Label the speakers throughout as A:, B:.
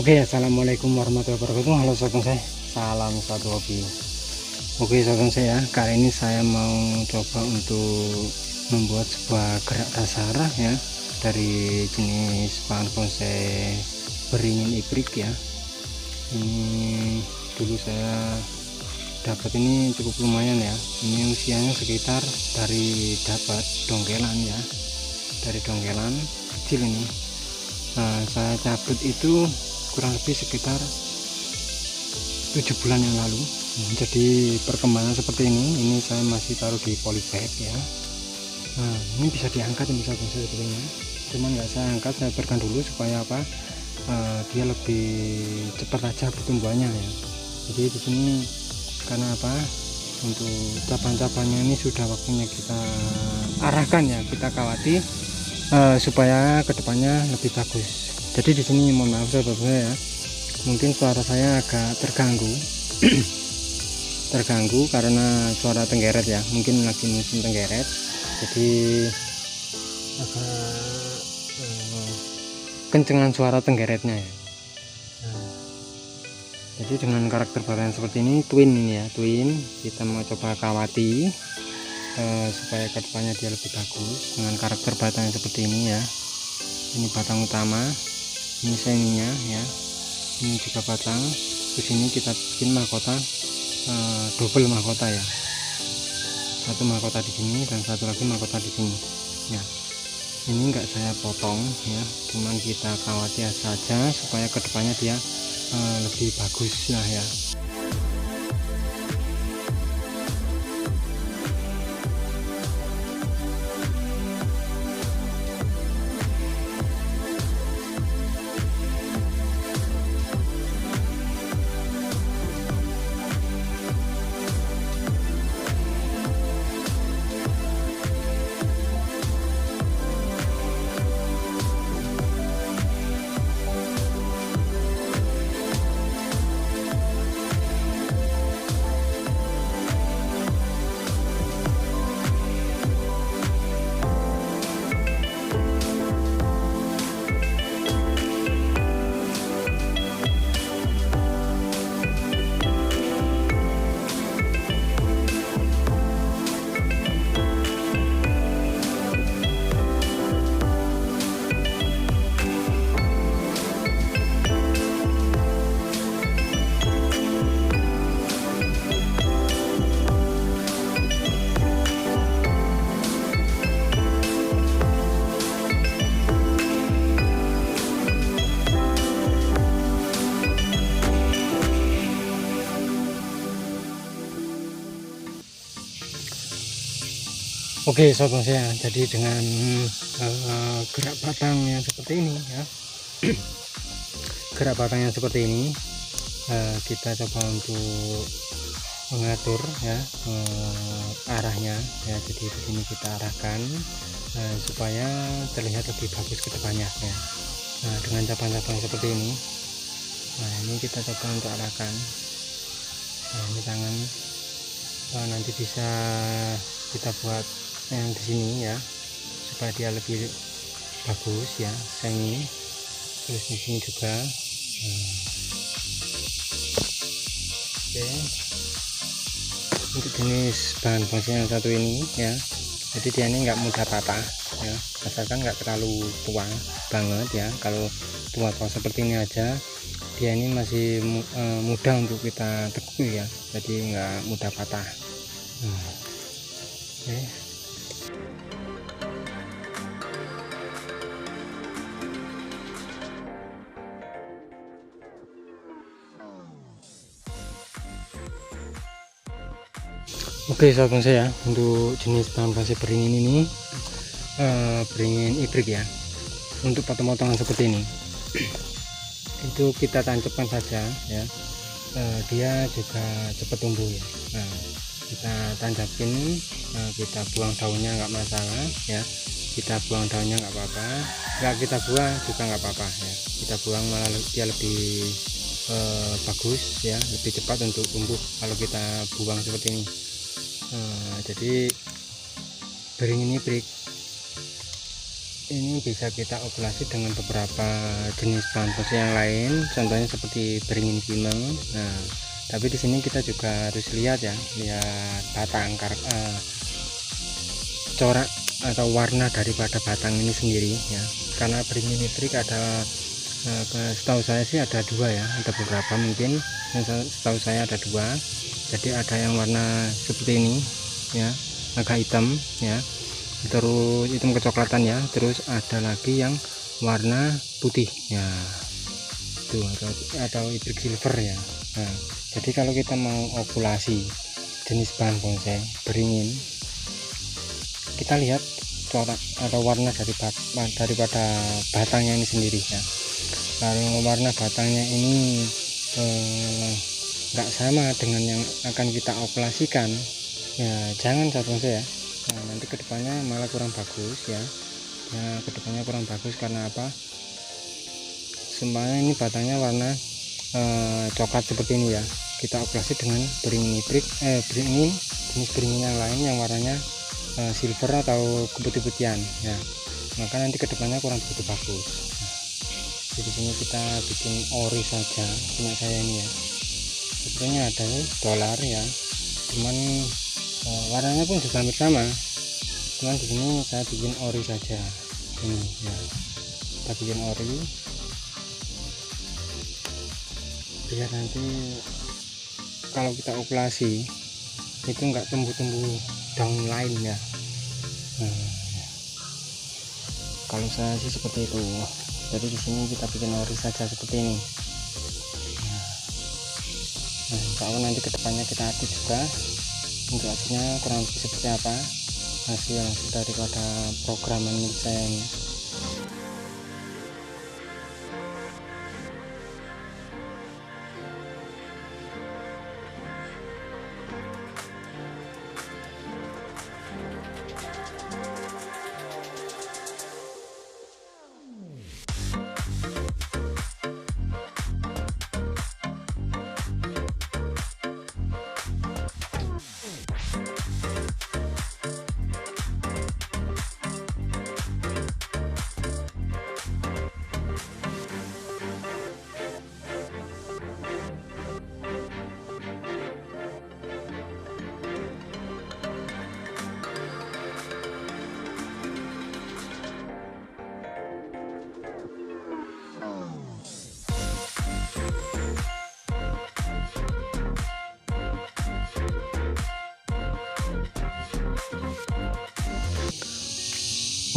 A: Oke, assalamualaikum warahmatullahi wabarakatuh. Halo sobat saya, salam satu hobi. Oke, sobat saya, kali ini saya mau coba untuk membuat sebuah gerak dasar ya dari jenis bahan bonsai beringin ibrik ya. Ini dulu saya dapat ini cukup lumayan ya. Ini usianya sekitar dari dapat dongkelan ya, dari dongkelan kecil ini. Nah, saya cabut itu kurang lebih sekitar tujuh bulan yang lalu. Jadi perkembangan seperti ini ini saya masih taruh di polybag ya. Nah ini bisa diangkat bisa bisa sebetulnya cuman nggak saya angkat saya biarkan dulu supaya apa uh, dia lebih cepat aja pertumbuhannya ya. Jadi di sini karena apa untuk cabang-cabangnya ini sudah waktunya kita arahkan ya kita kawati uh, supaya ke depannya lebih bagus jadi di sini mohon maaf sahabat ya mungkin suara saya agak terganggu. Terganggu karena suara tenggeret ya mungkin lagi musim tenggeret. Jadi agak uh, kencengan suara tenggeretnya ya. Jadi dengan karakter batang seperti ini twin ini ya twin kita mau coba kawati uh, supaya ke depannya dia lebih bagus dengan karakter batang seperti ini ya. Ini batang utama ini seminya ya. Ini juga batang di sini kita bikin mahkota uh, double mahkota ya. Satu mahkota di sini dan satu lagi mahkota di sini ya. Ini enggak saya potong ya. Cuman kita khawatir saja supaya ke depannya dia uh, lebih bagus lah ya Oke sobat saya jadi dengan uh, gerak batang yang seperti ini ya. Gerak batang yang seperti ini uh, kita coba untuk mengatur ya uh, arahnya ya. Jadi di sini kita arahkan uh, supaya terlihat lebih bagus ke depannya ya. Nah dengan cabang-cabang seperti ini nah ini kita coba untuk arahkan. Nah ini tangan uh, nanti bisa kita buat yang di sini ya supaya dia lebih bagus ya semi terus di sini juga hmm. oke untuk jenis bahan bonsai yang satu ini ya jadi dia ini nggak mudah patah ya asalkan nggak terlalu tua banget ya kalau tua-tua seperti ini aja dia ini masih uh, mudah untuk kita tekuk ya jadi nggak mudah patah hmm. oke okay. Oke sahabat saya untuk jenis bahan bonsai beringin ini uh, beringin ibrik ya. Untuk potong-potongan seperti ini. Itu kita tancapkan saja ya. Uh, dia juga cepat tumbuh ya. Nah kita tancapin uh, kita buang daunnya nggak masalah ya. Kita buang daunnya nggak apa-apa. Nggak kita buang juga nggak apa-apa ya. Kita buang malah dia lebih uh, bagus ya. Lebih cepat untuk tumbuh kalau kita buang seperti ini nah, jadi beringin ibrik ini bisa kita operasi dengan beberapa jenis bahan bonsai yang lain. Contohnya seperti beringin kimeng nah tapi di sini kita juga harus lihat ya lihat batang uh, corak atau warna daripada batang ini sendiri ya. Karena beringin listrik ada uh, setahu saya sih ada dua ya ada beberapa mungkin. Setahu saya ada dua jadi ada yang warna seperti ini ya. Agak hitam ya. Terus hitam kecoklatan ya. Terus ada lagi yang warna putih ya. Itu atau, atau hybrid silver ya. Nah, jadi kalau kita mau okulasi jenis bahan bonsai beringin kita lihat corak atau warna dari bat, daripada batangnya ini sendiri ya. Kalau warna batangnya ini eh, nggak sama dengan yang akan kita okulasikan ya jangan satu ya. Nah nanti ke depannya malah kurang bagus ya. Ya ke depannya kurang bagus karena apa? Semuanya ini batangnya warna eh, coklat seperti ini ya. Kita operasi dengan beringin nitrik eh beringin jenis beringin yang lain yang warnanya eh, silver atau keputih-putihan ya. Maka nanti ke depannya kurang begitu bagus. Nah, jadi sini kita bikin ori saja punya saya ini ya sebetulnya ada dolar ya. Cuman uh, warnanya pun juga hampir sama. Cuman di sini saya bikin ori saja. Ini ya. Kita bikin ori. Biar nanti kalau kita okulasi itu enggak tumbuh-tumbuh daun lain ya. Nah, kalau saya sih seperti itu. Jadi di sini kita bikin ori saja seperti ini nah Allah nanti ke depannya kita aduk juga. Untuk hasilnya kurang lebih seperti apa hasil daripada program milik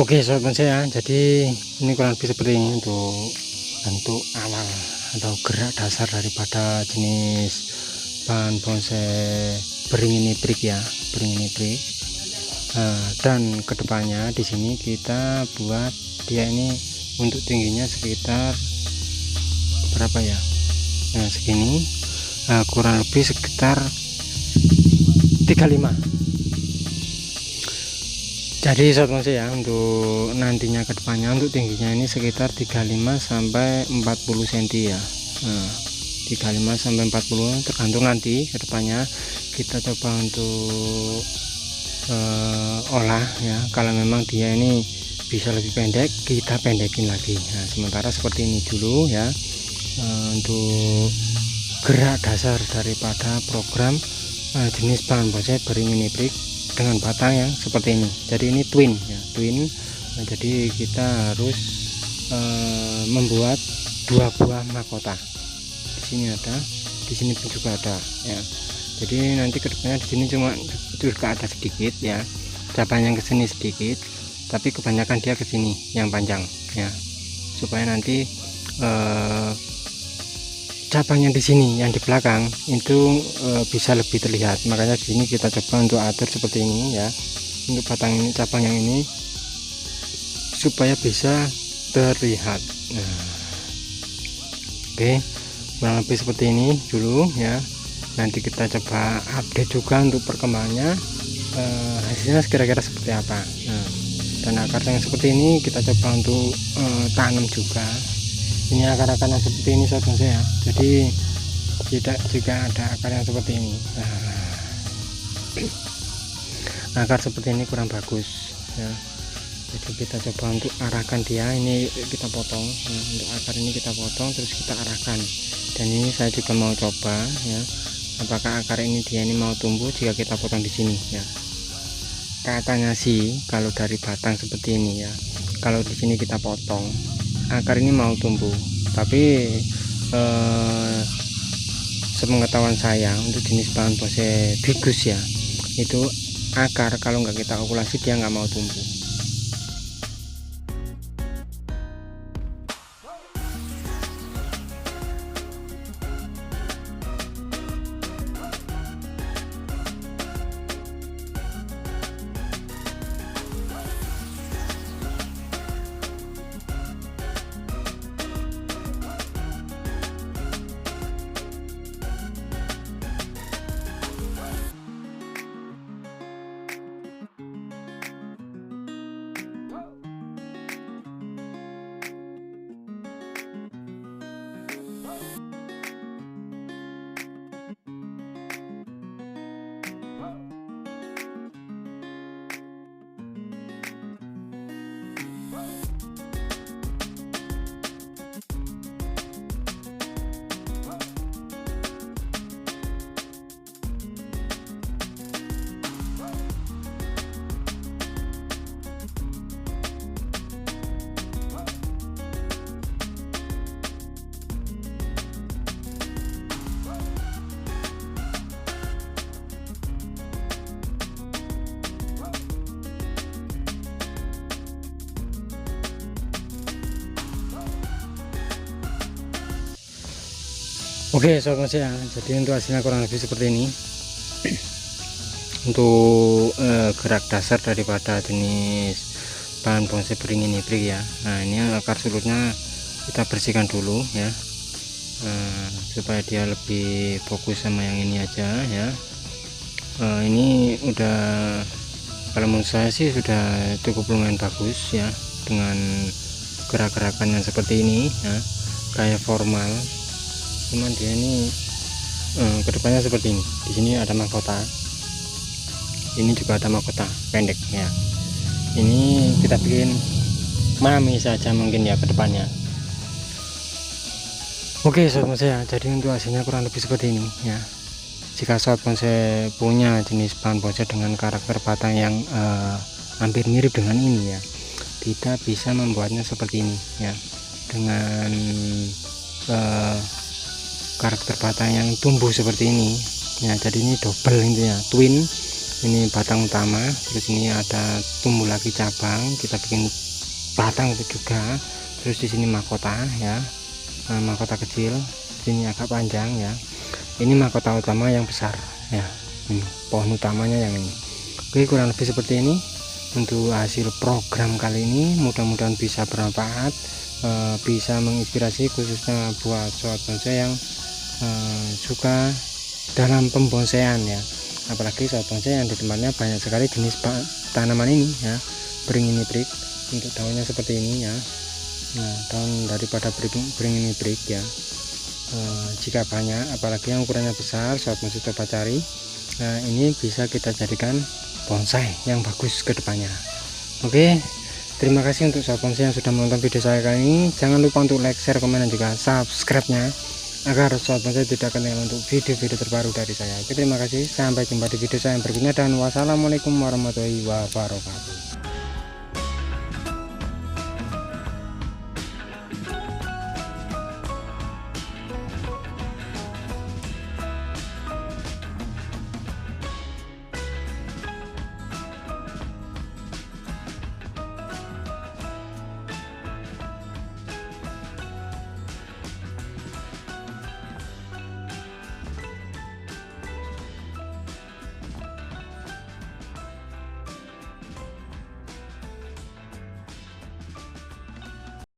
A: Oke sobat saya jadi ini kurang lebih seperti ini untuk bentuk awal atau gerak dasar daripada jenis bahan bonsai beringin nitrik ya beringin nitrik nah, dan ke depannya di sini kita buat dia ini untuk tingginya sekitar berapa ya? Nah segini. Nah, kurang lebih sekitar 35 jadi sobat ya untuk nantinya ke depannya untuk tingginya ini sekitar 35 sampai 40 cm ya. Nah, 35 sampai 40 tergantung nanti ke depannya kita coba untuk uh, olah ya. Kalau memang dia ini bisa lebih pendek kita pendekin lagi. Nah sementara seperti ini dulu ya. Uh, untuk gerak dasar daripada program uh, jenis bahan bonsai beringin niprik dengan batang yang seperti ini. Jadi ini twin ya twin. Nah, jadi kita harus e, membuat dua buah mahkota. Di sini ada di sini pun juga ada ya. Jadi nanti ke depannya di sini cuma juga ada sedikit ya. Cabang yang ke sini sedikit tapi kebanyakan dia ke sini yang panjang ya. Supaya nanti eh, cabang yang di sini yang di belakang itu e, bisa lebih terlihat. Makanya di sini kita coba untuk atur seperti ini ya. Untuk batang ini cabang yang ini supaya bisa terlihat. Nah, oke kurang lebih seperti ini dulu ya. Nanti kita coba update juga untuk perkembangannya e, hasilnya kira-kira seperti apa. Nah, dan akar yang seperti ini kita coba untuk e, tanam juga ini akar-akar yang seperti ini saudara saya jadi tidak jika ada akar yang seperti ini. Nah, akar seperti ini kurang bagus ya. Jadi kita coba untuk arahkan dia. Ini kita potong nah, untuk akar ini kita potong terus kita arahkan. Dan ini saya juga mau coba ya. Apakah akar ini dia ini mau tumbuh jika kita potong di sini ya. Katanya sih kalau dari batang seperti ini ya. Kalau di sini kita potong akar ini mau tumbuh. Tapi eh, sepengetahuan saya untuk jenis bahan bonsai bigus ya itu akar. Kalau nggak kita okulasi dia nggak mau tumbuh Oke sobat ya jadi untuk hasilnya kurang lebih seperti ini. Untuk eh, gerak dasar daripada jenis bahan bonsai beringin hibrid ya. Nah ini akar sulutnya kita bersihkan dulu ya. Eh, supaya dia lebih fokus sama yang ini aja ya. Eh, ini udah kalau menurut saya sih sudah cukup lumayan bagus ya dengan gerak-gerakan yang seperti ini ya. Kayak formal cuman dia ini eh, ke depannya seperti ini. Di sini ada mahkota. Ini juga ada mahkota pendek ya ini kita bikin mami saja mungkin ya ke depannya. Oke sobat saya jadi untuk hasilnya kurang lebih seperti ini ya. Jika sobat bonsai punya jenis bahan bonsai dengan karakter batang yang eh, hampir mirip dengan ini ya kita bisa membuatnya seperti ini ya. Dengan eh, karakter batang yang tumbuh seperti ini. Ya jadi ini double intinya. Twin ini batang utama terus ini ada tumbuh lagi cabang. Kita bikin batang itu juga. Terus di sini mahkota ya. Nah, mahkota kecil sini agak panjang ya. Ini mahkota utama yang besar ya. Ini pohon utamanya yang ini. Oke kurang lebih seperti ini. Untuk hasil program kali ini mudah-mudahan bisa bermanfaat eh, bisa menginspirasi khususnya buat sobat bonsai yang Eh, suka dalam pembonsaian ya. Apalagi saat bonsai yang di tempatnya banyak sekali jenis tanaman ini ya. Beringin hibrid untuk daunnya seperti ini ya. Nah daun daripada beringin hibrid ya. E, jika banyak apalagi yang ukurannya besar saat masih coba cari nah ini bisa kita jadikan bonsai yang bagus ke depannya. Oke terima kasih untuk sahabat bonsai yang sudah menonton video saya kali ini. Jangan lupa untuk like share komen dan juga subscribe nya agar sobat bonsai tidak kenal untuk video-video terbaru dari saya. Oke, terima kasih. Sampai jumpa di video saya yang berikutnya dan wassalamualaikum warahmatullahi wabarakatuh